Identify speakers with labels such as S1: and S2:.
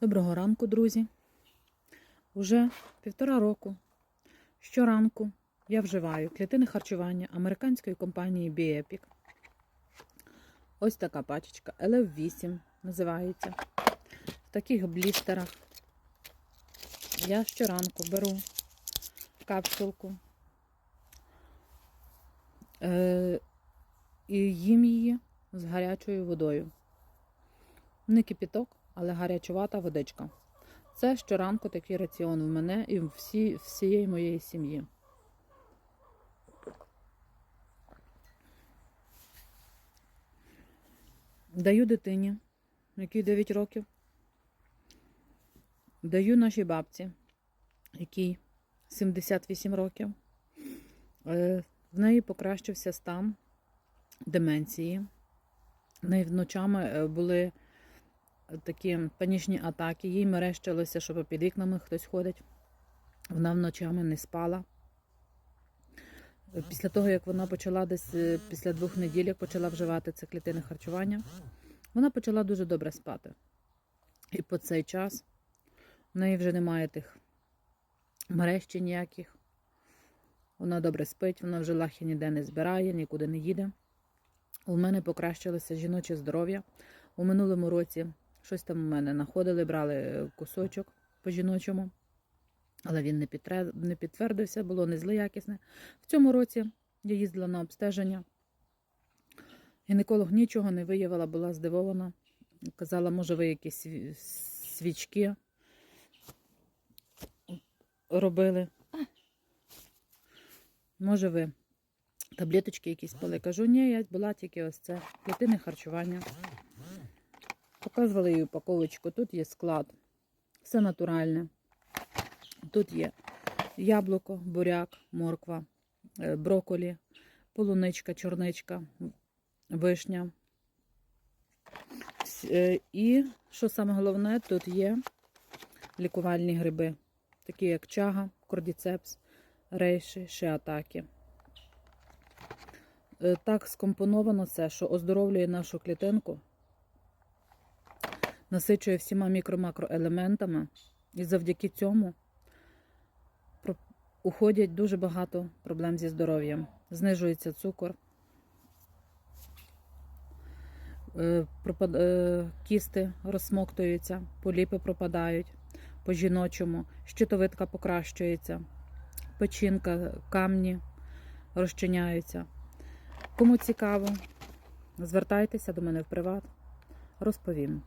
S1: Доброго ранку, друзі. Уже півтора року щоранку я вживаю клітини харчування американської компанії Biepic. Ось така пачечка LF8 називається. В таких блістерах. Я щоранку беру капсулку е- і їм її з гарячою водою. Не кипіток, але гарячувата водичка. Це щоранку такий раціон в мене і в всі, всієї моєї сім'ї. Даю дитині, якій 9 років. Даю нашій бабці, якій 78 років. Е, В неї покращився стан деменції. В неї ночами е, були такі панічні атаки. Їй мерещилося, що під вікнами хтось ходить. Вона вночами не спала. Після того, як вона почала десь е, після двох неділь, як почала вживати це клітини харчування, вона почала дуже добре спати. І по цей час в неї вже немає тих мерещі ніяких. Вона добре спить, вона вже лахи ніде не збирає, нікуди не їде. У мене покращилося жіноче здоров'я. У минулому році щось там у мене знаходили, брали кусочок по жіночому, але він не, підтвердився, було не злоякісне. В цьому році я їздила на обстеження. Гінеколог нічого не виявила, була здивована. Казала, може, ви якісь свічки робили. Може, ви таблеточки якісь пили. Кажу, ні, я була тільки ось це. Клітини харчування. Показували їй упаковочку. Тут є склад. Все натуральне. Тут є яблуко, буряк, морква, е, броколі, полуничка, чорничка, вишня. Е, І, що саме головне, тут є лікувальні гриби, такі як чага, кордіцепс, рейші, шиатаки. Е, Так скомпоновано це, що оздоровлює нашу клітинку, насичує всіма мікро-макроелементами, і завдяки цьому уходять дуже багато проблем зі здоров'ям. Знижується цукор, е, е, кісти розсмоктуються, поліпи пропадають по жіночому, щитовидка покращується, печінка, камні розчиняються. Кому цікаво, звертайтеся до мене в приват, розповім.